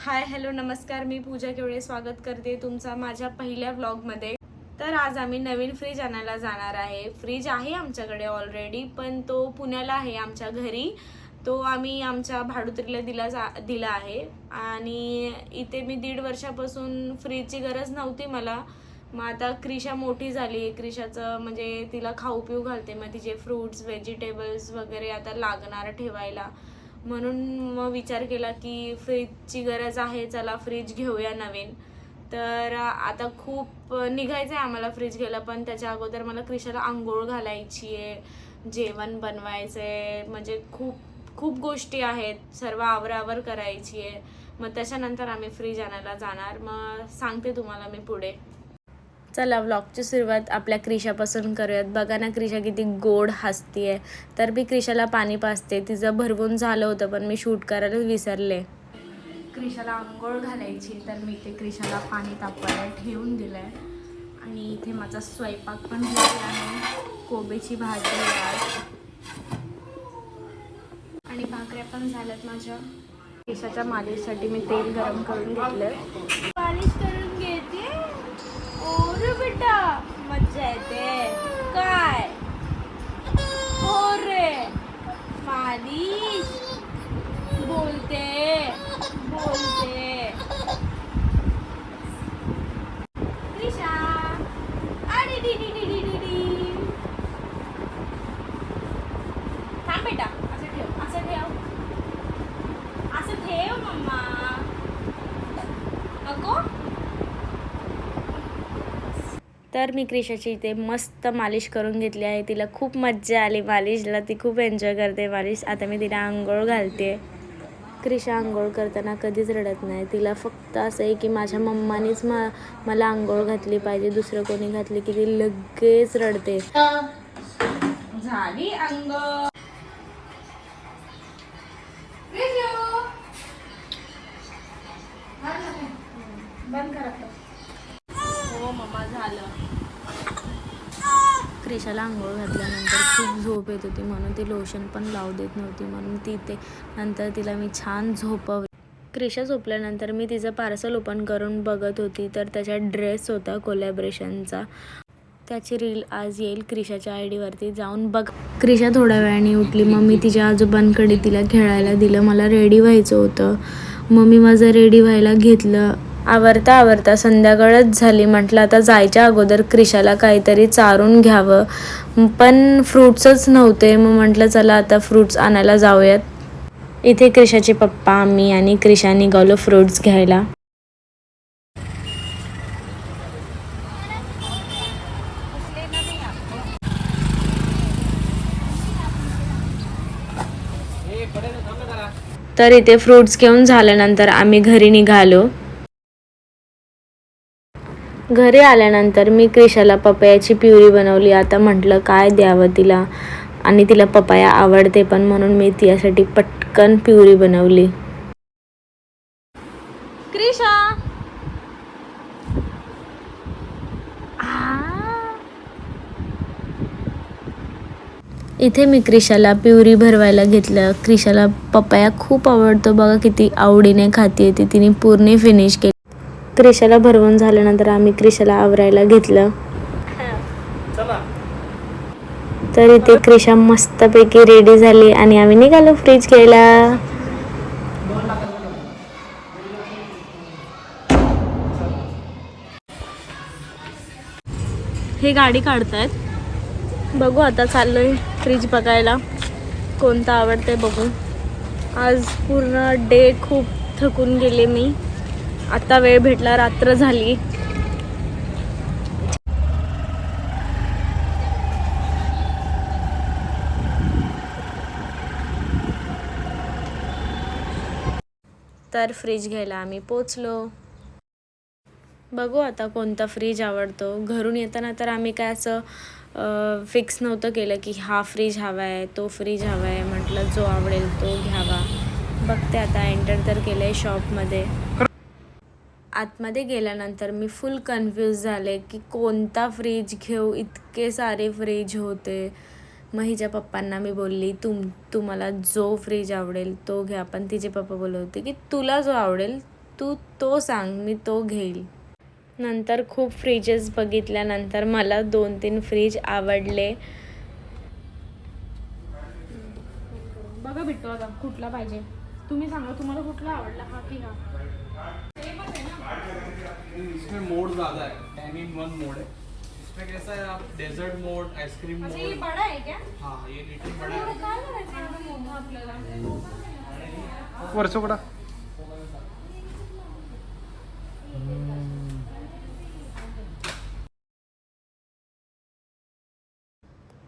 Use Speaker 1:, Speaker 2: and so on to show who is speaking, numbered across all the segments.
Speaker 1: Hi hello नमस्कार. मी पूजा केवळे स्वागत करते तुमचा माझ्या पहिल्या व्लॉगमध्ये. तर आज आम्ही नवीन फ्रीज आणायला जाणार आहे. फ्रीज आहे आमच्याकडे ऑलरेडी पण तो पुण्याला आहे आमच्या घरी. तो आम्ही आमच्या भाडुत्रीला दिला जा दिला आहे. आणि इथे मी दीड वर्षापासून फ्रीजची गरज नव्हती मला. मग आता क्रिशा मोठी झाली. क्रिशाचं म्हणजे तिला खाऊ पिऊ घालते. मग तिचे फ्रूट्स व्हेजिटेबल्स वगैरे आता लागणार ठेवायला. म्हणून मग विचार केला की फ्रीजची गरज आहे चला फ्रीज घेऊया नवीन. तर आता खूप निघायचं आहे आम्हाला फ्रीज घ्यायला पण त्याच्या अगोदर मला क्रिशाला आंघोळ घालायची आहे जेवण बनवायचं आहे म्हणजे खूप खूप गोष्टी आहेत सर्व आवरावर करायची आहे मग त्याच्यानंतर आम्ही फ्रीज आणायला जाणार. मग सांगते तुम्हाला मी पुढे. चला व्लॉगची सुरुवात आपल्या क्रिशापासून करूयात. बघा ना क्रिशा किती गोड हसतीये. तर मी क्रिशाला पाणी पाजते. तिचं भरवून झालं होतं पण मी शूट करायला विसरले. क्रिशाला आंघोळ घालायची तर मी इथे क्रिशाला पाणी तापवायला ठेवून दिलं आहे आणि इथे माझा स्वयंपाक पण झाला आहे. कोबीची भाजी आणि भाकऱ्या पण झाल्यात माझ्या. केसाच्या मालिशसाठी मी तेल गरम करून घेतलं मालिश बोलते त्रिशा अरे डी डी डी डी डी डी थांब बेटा असं ठेव असं ठेव असं ठेव मम्मा नको तर मी क्रिशाची इथे मस्त मालिश करून घेतली आहे. तिला खूप मज्जा आली मालिशला. ती खूप एन्जॉय करते मालिश. आता मी तिला आंघोळ घालते. क्रिशा आंघोळ करताना कधीच रडत नाही. तिला फक्त असं आहे की माझ्या मम्मानीच मा मला आंघोळ घातली पाहिजे. दुसरं कोणी घातली की ती लगेच रडते. झाली आंघोळ. बंद करा. मम्मा झालं. क्रिशाला आंघोळ घातल्यानंतर खूप झोप येत होती म्हणून ती लोशन पण लावू देत नव्हती म्हणून ती ते नंतर तिला मी छान झोपवली. क्रिशा झोपल्यानंतर मी तिचं पार्सल ओपन करून बघत होती तर त्याच्यात ड्रेस होता कोलॅबरेशनचा त्याची रील आज येईल. क्रिशाच्या आय डीवरती जाऊन बघ. क्रिशा थोड्या वेळाने उठली. मग मी तिच्या आजोबांकडे तिला खेळायला दिलं. मला रेडी व्हायचं होतं. मग मी माझं रेडी व्हायला घेतलं. आवरता आवरता संध्याकाळच झाली. म्हटलं आता जायच्या अगोदर क्रिशाला काहीतरी चारून घ्यावं. पण फ्रूट्सच नव्हते. मग म्हटलं चला आता फ्रूट्स आणायला जाऊयात. इथे क्रिशाचे पप्पा आम्ही आणि क्रिशा निघालो फ्रूट्स घ्यायला. तर इथे फ्रूट्स घेऊन झाल्यानंतर आम्ही घरी निघालो. घरी आल्यानंतर मी क्रिशाला पपयाची प्युरी बनवली. आता म्हटलं काय द्यावं तिला? आणि तिला पपाया आवडते पण म्हणून मी तिच्यासाठी पटकन प्युरी बनवली. क्रिशा! इथे मी क्रिशाला प्युरी भरवायला घेतलं. क्रिशाला पपाया खूप आवडतो. बघा किती आवडीने खाते ती. तिने पूर्ण फिनिश केली. क्रिशाला भरवून झाल्यानंतर आम्ही क्रिशाला आवरायला घेतलं. तर इथे क्रिशा मस्तपैकी रेडी झाली आणि आम्ही निघालो फ्रीज घ्यायला. हे गाडी काढतायत. बघू आता चाललोय फ्रीज बघायला. कोणतं आवडतंय बघू. आज पूर्ण डे खूप थकून गेले मी. आता वेळ भेटला रात्र झाली. तर फ्रीज घ्यायला आम्ही पोचलो. बघू आता कोणता फ्रीज आवडतो. घरून येताना तर आम्ही काय असं फिक्स नव्हतं केलं की हा फ्रीज हवा आहे तो फ्रीज हवा आहे म्हटलं जो आवडेल तो घ्यावा. बघते आता एंटर तर केलं आहे शॉपमध्ये आतमध्ये गेल्यानंतर मी फुल कन्फ्यूज झाले की कोणता फ्रीज घेऊ? इतके सारे फ्रीज होते. मग हिच्या पप्पांना मी बोलली तुम तुम्हाला जो फ्रीज आवडेल तो घ्या. पण तिचे पप्पा बोलत होते की तुला जो आवडेल तू तो सांग मी तो घेईल. नंतर खूप फ्रीजेस बघितल्यानंतर मला दोन तीन फ्रीज आवडले. बघा भेटतो आता कुठला पाहिजे? तुम्ही सांगा तुम्हाला कुठला आवडला? हा की हा?
Speaker 2: इसमें मोड ज़्यादा है टेन इन वन मोड है। इसमें कैसा है आप डेजर्ट मोड आइसक्रीम
Speaker 1: अच्छा ये
Speaker 2: मोड
Speaker 1: बड़ा है क्या?
Speaker 2: हाँ ये लिटिल बड़ा है।
Speaker 3: वरचोकडा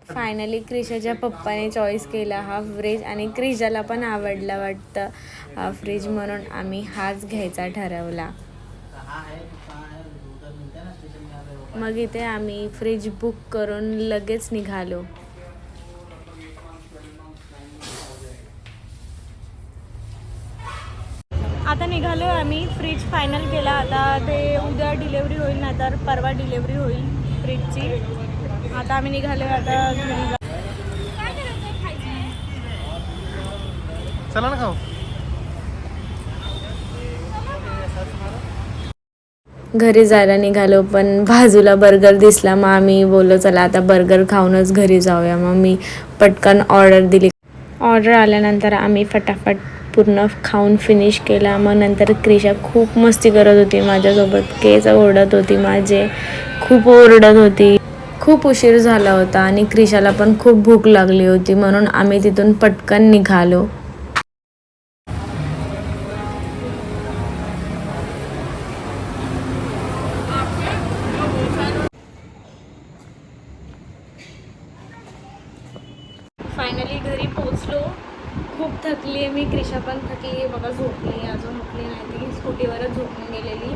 Speaker 1: फायनली क्रिशाच्या पप्पाने चॉईस केला हा फ्रीज आणि क्रिशाला पण आवडला वाटतं हा फ्रीज म्हणून आम्ही हाच घ्यायचा ठरवला. मग इथे आम्ही फ्रीज बुक करून लगेच निघालो. आता निघालो आम्ही. फ्रीज फायनल केला. आता ते उद्या डिलेवरी होईल नाही तर परवा डिलेवरी होईल फ्रीजची आता आम्ही निघालो आता घरी
Speaker 3: चला ना खाऊ.
Speaker 1: घरी जायला निघालो पण बाजूला बर्गर दिसला. मग आम्ही बोललो चला आता बर्गर खाऊनच घरी जाऊया. मग मी पटकन ऑर्डर दिली. ऑर्डर आल्यानंतर आम्ही फटाफट पूर्ण खाऊन फिनिश केला. मग नंतर क्रिशा खूप मस्ती करत होती माझ्यासोबत. केस ओरडत होती माझे खूप ओरडत होती. खूप उशीर झाला होता आणि क्रिशाला पण खूप भूक लागली होती. म्हणून आम्ही तिथून पटकन निघालो. खूप थकली आहे मी. क्रिशा पण थकली आहे बघा झोपली अजून उठली नाही ती. स्कूटीवरच झोपून गेलेली.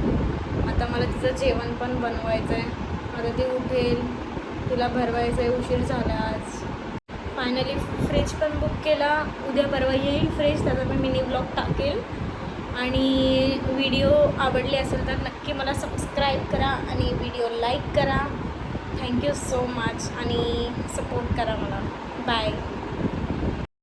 Speaker 1: आता मला तिचं जेवण पण बनवायचं आहे आता ती उठेल. तिला भरवायचं आहे उशीर झाला आज. फायनली फ्रीज पण बुक केला. उद्या परवा येईल फ्रीज त्याचा मी मिनी ब्लॉग टाकेल. आणि व्हिडिओ आवडले असेल तर नक्की मला सबस्क्राईब करा आणि व्हिडिओ लाईक करा. थँक्यू सो मच आणि सपोर्ट करा मला. बाय